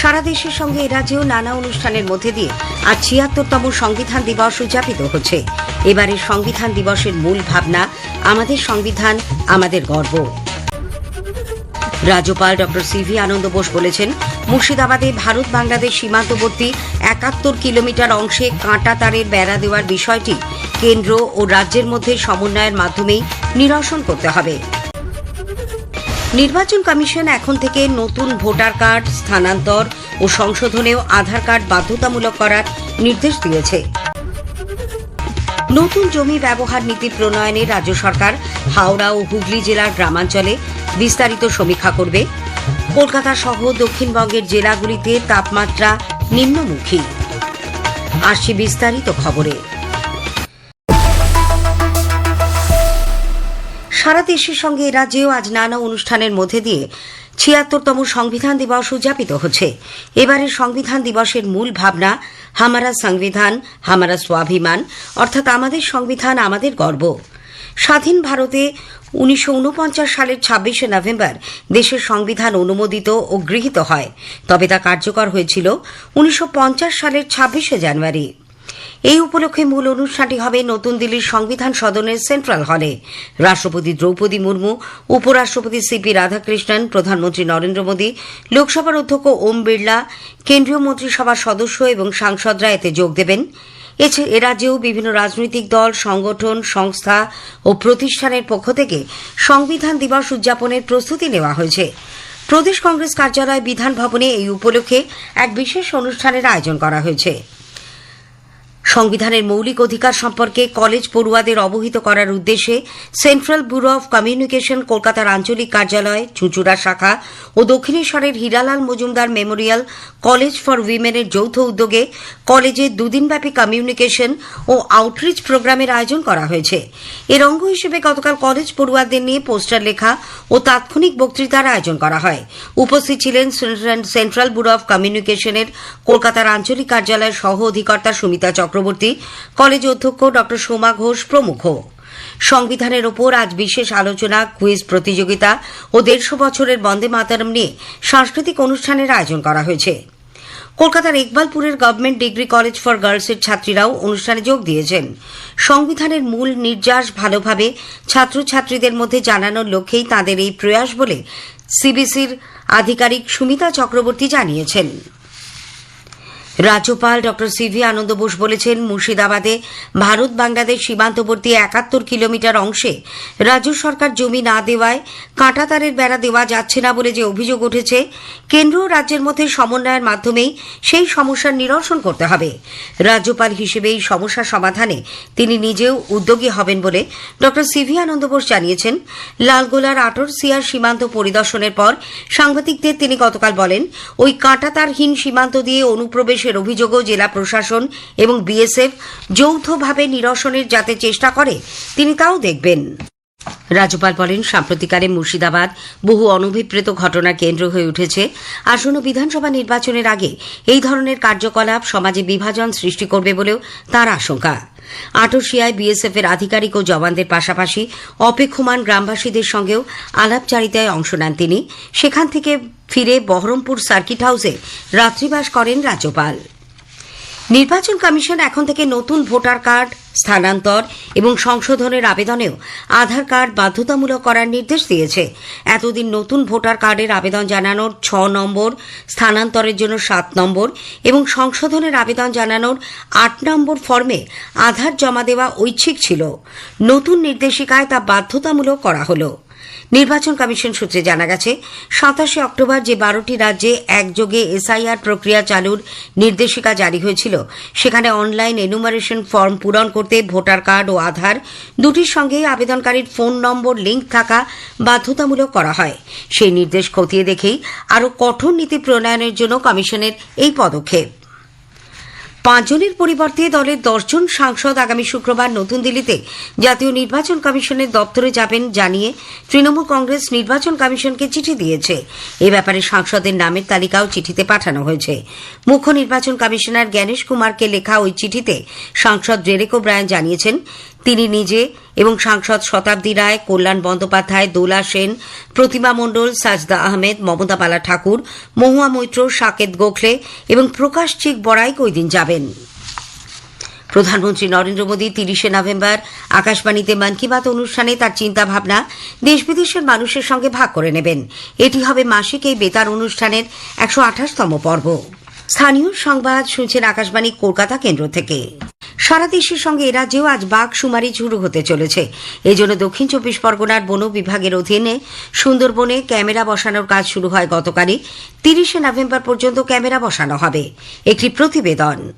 সারা দেশের সঙ্গে রাজ্যেও নানা অনুষ্ঠানের মধ্যে দিয়ে আজ ছিয়াত্তরতম সংবিধান দিবস উদযাপিত হচ্ছে। এবারের সংবিধান দিবসের মূল ভাবনা, আমাদের সংবিধান, আমাদের গর্ব। রাজ্যপাল ডক্টর সিভি আনন্দ বোস বলেছেন, মুর্শিদাবাদে ভারত বাংলাদেশ সীমান্তবর্তী একাত্তর কিলোমিটার অংশে কাঁটা তারের বেড়া দেওয়ার বিষয়টি কেন্দ্র ও রাজ্যের মধ্যে সমন্বয়ের মাধ্যমেই নিরসন করতে হবে। নির্বাচন কমিশন এখন থেকে নতুন ভোটার কার্ড, স্থানান্তর ও সংশোধনেও আধার কার্ড বাধ্যতামূলক করার নির্দেশ দিয়েছে। নতুন জমি ব্যবহার নীতি প্রণয়নে রাজ্য সরকার হাওড়া ও হুগলি জেলার গ্রামাঞ্চলে বিস্তারিত সমীক্ষা করবে। কলকাতা সহ দক্ষিণবঙ্গের জেলাগুলিতে তাপমাত্রা নিম্নমুখী। আসছে বিস্তারিত খবরে। সারা দেশের সঙ্গে রাজ্যেও আজ নানা অনুষ্ঠানের মধ্যে দিয়ে ছিয়াত্তরতম সংবিধান দিবস উদযাপিত হচ্ছে। এবারের সংবিধান দিবসের মূল ভাবনা, হামারা সংবিধান, হামারা স্বাভিমান, অর্থাৎ আমাদের সংবিধান, আমাদের গর্ব। স্বাধীন ভারতে উনিশশো ঊনপঞ্চাশ সালের ছাব্বিশে নভেম্বর দেশের সংবিধান অনুমোদিত ও গৃহীত হয়। তবে তা কার্যকর হয়েছিল উনিশশো পঞ্চাশ সালের ছাব্বিশে জানুয়ারি। এই উপলক্ষে মূল অনুষ্ঠানটি হবে নতুন দিল্লির সংবিধান সদনের সেন্ট্রাল হলে। রাষ্ট্রপতি দ্রৌপদী মুর্মু, উপরাষ্ট্রপতি সিপি রাধাকৃষ্ণন, প্রধানমন্ত্রী নরেন্দ্র মোদী, লোকসভার অধ্যক্ষ ওম বিড়লা, কেন্দ্রীয় মন্ত্রিসভার সদস্য এবং সাংসদরা এতে যোগ দেবেন। এছাড়া এ রাজ্যেও বিভিন্ন রাজনৈতিক দল, সংগঠন, সংস্থা ও প্রতিষ্ঠানের পক্ষ থেকে সংবিধান দিবস উদযাপনের প্রস্তুতি নেওয়া হয়েছে। প্রদেশ কংগ্রেস কার্যালয় বিধান ভবনে এই উপলক্ষে এক বিশেষ অনুষ্ঠানের আয়োজন করা হয়েছে। সংবিধানের মৌলিক অধিকার সম্পর্কে কলেজ পড়ুয়াদের অবহিত করার উদ্দেশ্যে সেন্ট্রাল ব্যুরো অব কমিউনিকেশন, কলকাতার আঞ্চলিক কার্যালয় চুঁচুড়া শাখা ও দক্ষিণেশ্বরের Hiralal Majumdar memorial college for উইমেনের যৌথ উদ্যোগে কলেজে দুদিনব্যাপী কমিউনিকেশন ও আউটরিচ প্রোগ্রামের আয়োজন করা হয়েছে। এর অঙ্গ হিসেবে গতকাল কলেজ পড়ুয়াদের নিয়ে পোস্টার লেখা ও তাৎক্ষণিক বক্তৃতার আয়োজন করা হয়। উপস্থিত ছিলেন সেন্ট্রাল ব্যুরো অব কমিউনিকেশনের কলকাতার আঞ্চলিক কার্যালয়ের সহ অধিকর্তা সুমিতা চক্রবর্তী, কলেজ অধ্যক্ষ ড সোমা ঘোষ প্রমুখ। সংবিধানের ওপর আজ বিশেষ আলোচনা, কুইজ প্রতিযোগিতা ও দেড়শো বছরের বন্দে মাতারম নিয়ে সাংস্কৃতিক অনুষ্ঠানের আয়োজন করা হয়েছে। কলকাতার ইকবালপুরের গভর্নমেন্ট ডিগ্রি কলেজ ফর গার্লসের ছাত্রীরাও অনুষ্ঠানে যোগ দিয়েছেন। সংবিধানের মূল নির্যাস ভালোভাবে ছাত্রছাত্রীদের মধ্যে জানানোর লক্ষ্যেই তাদের এই প্রয়াস বলে সিবিসির আধিকারিক সুমিতা চক্রবর্তী জানিয়েছেন। রাজ্যপাল ডক্টর সিভি আনন্দ বোস বলেছেন, মুর্শিদাবাদে ভারত বাংলাদেশ সীমান্তবর্তী একাত্তর কিলোমিটার অংশে রাজ্য সরকার জমি না দেওয়ায় কাঁটাতারের বেড়া দেওয়া যাচ্ছে না বলে যে অভিযোগ উঠেছে, কেন্দ্র ও রাজ্যের মধ্যে সমন্বয়ের মাধ্যমেই সেই সমস্যার নিরসন করতে হবে। রাজ্যপাল হিসেবে এই সমস্যা সমাধানে তিনি নিজেও উদ্যোগী হবেন বলে ডক্টর সিভি আনন্দ বোস জানিয়েছেন। লালগোলার আটর সিয়ার সীমান্ত পরিদর্শনের পর সাংবাদিকদের তিনি গতকাল বলেন, ওই কাঁটাতারহীন সীমান্ত দিয়ে অনুপ্রবেশ পুলিশের অভিযোগও জেলা প্রশাসন এবং বিএসএফ যৌথভাবে নিরসনের যাতে চেষ্টা করে, তিনি তাও দেখবেন। রাজ্যপাল বলেন সাম্প্রতিককালে মুর্শিদাবাদ বহু অনভিপ্রেত ঘটনা কেন্দ্র হয়ে উঠেছে। আসন্ন বিধানসভা নির্বাচনের আগে এই ধরনের কার্যকলাপ সমাজে বিভাজন সৃষ্টি করবে বলেও তার আশঙ্কা। আটশিয়ায় বিএসএফ এর আধিকারিক ও জওয়ানদের পাশাপাশি অপেক্ষমান গ্রামবাসীদের সঙ্গেও আলাপচারিতায় অংশ নেন তিনি। সেখান থেকে ফিরে বহরমপুর সার্কিট হাউসে রাত্রিবাস করেন রাজ্যপাল। নির্বাচন কমিশন এখন থেকে নতুন ভোটার কার্ড স্থানান্তর এবং সংশোধনের আবেদনেও আধার কার্ড বাধ্যতামূলক করার নির্দেশ দিয়েছে। এতদিন নতুন ভোটার কার্ডের আবেদন জানানোর ছ নম্বর, স্থানান্তরের জন্য সাত নম্বর এবং সংশোধনের আবেদন জানানোর আট নম্বর ফর্মে আধার জমা দেওয়া ঐচ্ছিক ছিল। নতুন নির্দেশিকায় তা বাধ্যতামূলক করা হলো। নির্বাচন কমিশন সূত্রে জানা গেছে, সাতাশে অক্টোবর যে বারোটি রাজ্যে একযোগে এসআইআর প্রক্রিয়া চালুর নির্দেশিকা জারি হয়েছিল, সেখানে অনলাইন এনুমারেশন ফর্ম পূরণ করতে ভোটার কার্ড ও আধার দুটির সঙ্গেই আবেদনকারীর ফোন নম্বর, লিঙ্ক থাকা বাধ্যতামূলক করা হয়। সেই নির্দেশ খতিয়ে দেখেই আরও কঠোর নীতি প্রণয়নের জন্য কমিশনের এই পদক্ষেপ। পাঁচজনের পরিবর্তে দলের দশজন সাংসদ আগামী শুক্রবার নতুন দিল্লিতে। জাতীয় নির্বাচন কমিশনের দপ্তরে যাবেন জানিয়ে তৃণমূল কংগ্রেস নির্বাচন কমিশনকে চিঠি দিয়েছে। এ ব্যাপারে সাংসদের নামের তালিকাও চিঠিতে পাঠানো হয়েছে। মুখ্য নির্বাচন কমিশনার জ্ঞানেশ কুমারকে লেখা ওই চিঠিতে সাংসদ ডেরেক ব্রায়ান জানিয়েছেন তিনি নিজে এবং সাংসদ শতাব্দী রায়, কল্যাণ বন্দ্যোপাধ্যায়, দোলা সেন, প্রতিমা মণ্ডল, সাজদা আহমেদ, মমতা বালা ঠাকুর, মহুয়া মৈত্র, সাকেত গোখলে এবং প্রকাশ চিক বড়াইক ওই দিন যাবেন। প্রধানমন্ত্রী নরেন্দ্র মোদী তিরিশে নভেম্বর আকাশবাণীতে মন কি বাত অনুষ্ঠানে তার চিন্তাভাবনা দেশ বিদেশের মানুষের সঙ্গে ভাগ করে নেবেন। এটি হবে মাসিক এই বেতার অনুষ্ঠানের একশো আঠাশতম পর্ব। স্থানীয় সংবাদ শুনছেন আকাশবাণী, কলকাতা কেন্দ্র থেকে। সারা দেশের সঙ্গে এরাজ্যেও রাজ্যেও আজ বাঘ শুমারি শুরু হতে চলেছে। এই জন্য দক্ষিণ চব্বিশ পরগনার বন বিভাগের অধীনে সুন্দরবনে ক্যামেরা বসানোর কাজ শুরু হয় গতকালই। তিরিশে নভেম্বর পর্যন্ত ক্যামেরা বসানো হবে। একটি প্রতিবেদন।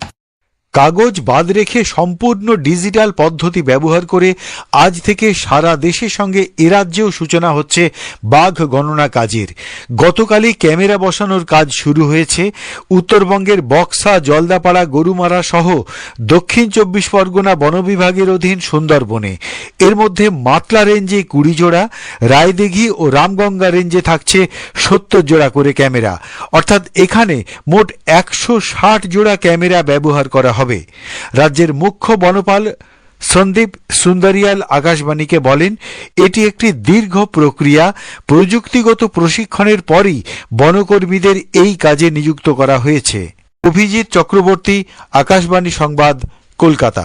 কাগজ বাদ রেখে সম্পূর্ণ ডিজিটাল পদ্ধতি ব্যবহার করে আজ থেকে সারা দেশের সঙ্গে এ রাজ্যেও সূচনা হচ্ছে বাঘ গণনা কাজের। গতকালই ক্যামেরা বসানোর কাজ শুরু হয়েছে। উত্তরবঙ্গের বক্সা, জলদাপাড়া, গরুমারা সহ দক্ষিণ চব্বিশ পরগনা বন বিভাগের অধীন সুন্দরবনে। এর মধ্যে মাতলা রেঞ্জে কুড়ি জোড়া, রায়দিঘি ও রামগঙ্গা রেঞ্জে থাকছে সত্তর জোড়া করে ক্যামেরা। অর্থাৎ এখানে মোট একশো ষাট জোড়া ক্যামেরা ব্যবহার করা হবে। রাজ্যের মুখ্য বনপাল সন্দীপ সুন্দরিয়াল আকাশবাণীকে বলেন, এটি একটি দীর্ঘ প্রক্রিয়া। প্রযুক্তিগত প্রশিক্ষণের পরই বনকর্মীদের এই কাজে নিযুক্ত করা হয়েছে। অভিজিৎ চক্রবর্তী, আকাশবাণী সংবাদ, কলকাতা।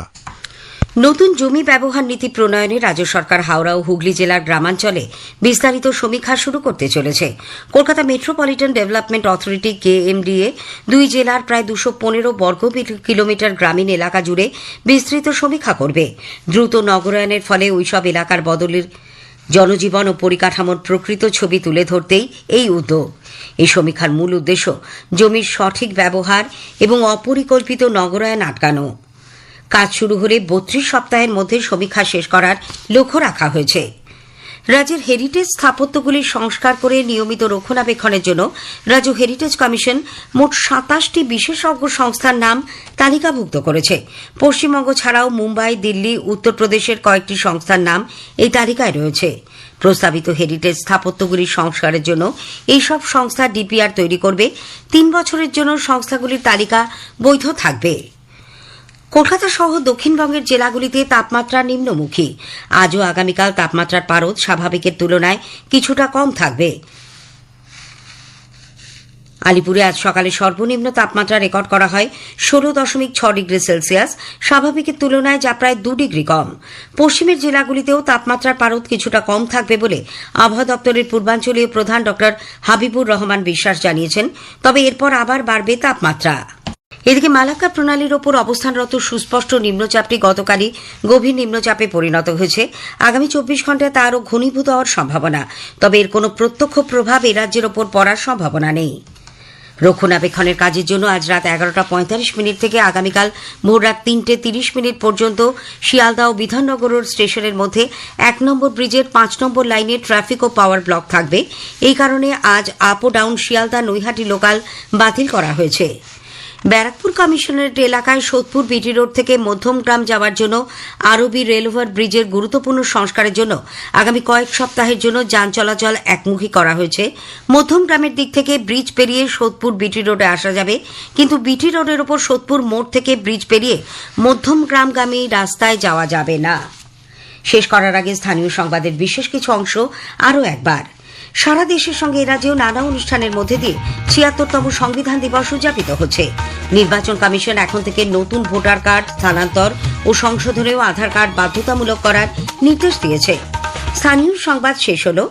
নতুন জমি ব্যবহার নীতি প্রণয়নে রাজ্য সরকার হাওড়া ও হুগলি জেলার গ্রামাঞ্চলে বিস্তারিত সমীক্ষা শুরু করতে চলেছে। Kolkata metropolitan development authority KMDA দুই জেলার প্রায় দুশো পনেরো বর্গ কিলোমিটার গ্রামীণ এলাকা জুড়ে বিস্তৃত সমীক্ষা করবে। দ্রুত নগরায়নের ফলে ওইসব এলাকার বদলের জনজীবন ও পরিকাঠামোর প্রকৃত ছবি তুলে ধরতেই এই উদ্যোগ। এই সমীক্ষার মূল উদ্দেশ্য জমির সঠিক ব্যবহার এবং অপরিকল্পিত নগরায়ন আটকানো। কাজ শুরু হলে বত্রিশ সপ্তাহের মধ্যে সমীক্ষা শেষ করার লক্ষ্য রাখা হয়েছে। রাজ্যের হেরিটেজ স্থাপত্যগুলির সংস্কার করে নিয়মিত রক্ষণাবেক্ষণের জন্য রাজ্য হেরিটেজ কমিশন মোট সাতাশটি বিশেষজ্ঞ সংস্থার নাম তালিকাভুক্ত করেছে। পশ্চিমবঙ্গ ছাড়াও মুম্বাই, দিল্লি, উত্তরপ্রদেশের কয়েকটি সংস্থার নাম এই তালিকায় রয়েছে। প্রস্তাবিত হেরিটেজ স্থাপত্যগুলির সংস্কারের জন্য এইসব সংস্থা ডিপিআর তৈরি করবে। তিন বছরের জন্য সংস্থাগুলির তালিকা বৈধ থাকবে। কলকাতা সহ দক্ষিণবঙ্গের জেলাগুলিতে তাপমাত্রা নিম্নমুখী। আজও আগামীকাল তাপমাত্রার পারদ স্বাভাবিকের তুলনায় কিছুটা কম থাকবে। আলিপুরে আজ সকালে সর্বনিম্ন তাপমাত্রা রেকর্ড করা হয় ষোলো দশমিক ছ ডিগ্রি সেলসিয়াস, স্বাভাবিকের তুলনায় যা প্রায় দু ডিগ্রি কম। পশ্চিমের জেলাগুলিতেও তাপমাত্রার পারদ কিছুটা কম থাকবে বলে আবহাওয়া দপ্তরের পূর্বাঞ্চলীয় প্রধান ড হাবিবুর রহমান বিশ্বাস জানিয়েছেন। তবে এরপর আবার বাড়বে তাপমাত্রা। এদিকে মালাক্কা প্রণালীর ওপর অবস্থানরত সুস্পষ্ট নিম্নচাপটি গতকালই গভীর নিম্নচাপে পরিণত হয়েছে। আগামী চব্বিশ ঘন্টায় তা আরও ঘনীভূত হওয়ার সম্ভাবনা। তবে এর কোনো প্রত্যক্ষ প্রভাব এ রাজ্যের ওপর পড়ার সম্ভাবনা নেই। রক্ষণাবেক্ষণের কাজের জন্য আজ রাত এগারোটা পঁয়তাল্লিশ মিনিট থেকে আগামীকাল ভোর রাত তিনটে তিরিশ মিনিট পর্যন্ত শিয়ালদা ও বিধাননগর স্টেশনের মধ্যে এক নম্বর ব্রিজের পাঁচ নম্বর লাইনে ট্রাফিক ও পাওয়ার ব্লক থাকবে। এই কারণে আজ আপ ও ডাউন শিয়ালদা নৈহাটি লোকাল বাতিল করা হয়েছে। ব্যারাকপুর কমিশনারেট এলাকায় সোদপুর বিটি রোড থেকে মধ্যমগ্রাম যাওয়ার জন্য আরবি রেলওভার ব্রিজের গুরুত্বপূর্ণ সংস্কারের জন্য আগামী কয়েক সপ্তাহের জন্য যান চলাচল একমুখী করা হয়েছে। মধ্যমগ্রামের দিক থেকে ব্রিজ পেরিয়ে সোদপুর বিটি রোডে আসা যাবে। কিন্তু বিটি রোডের ওপর সোদপুর মোড় থেকে ব্রিজ পেরিয়ে মধ্যমগ্রামগামী রাস্তায় যাওয়া যাবে না। শেষ করার আগে স্থানীয় সংবাদের বিশেষ কিছু অংশ আরও একবার। সারা দেশের সঙ্গে রাজ্যেও নানা অনুষ্ঠানের মধ্যে দিয়ে ছিয়াত্তরতম সংবিধান দিবস উদযাপিত হচ্ছে। নির্বাচন কমিশন এখন থেকে নতুন ভোটার কার্ড, স্থানান্তর ও সংশোধনেও আধার কার্ড বাধ্যতামূলক করার নির্দেশ দিয়েছে। স্থানীয় সংবাদ শেষ হলো।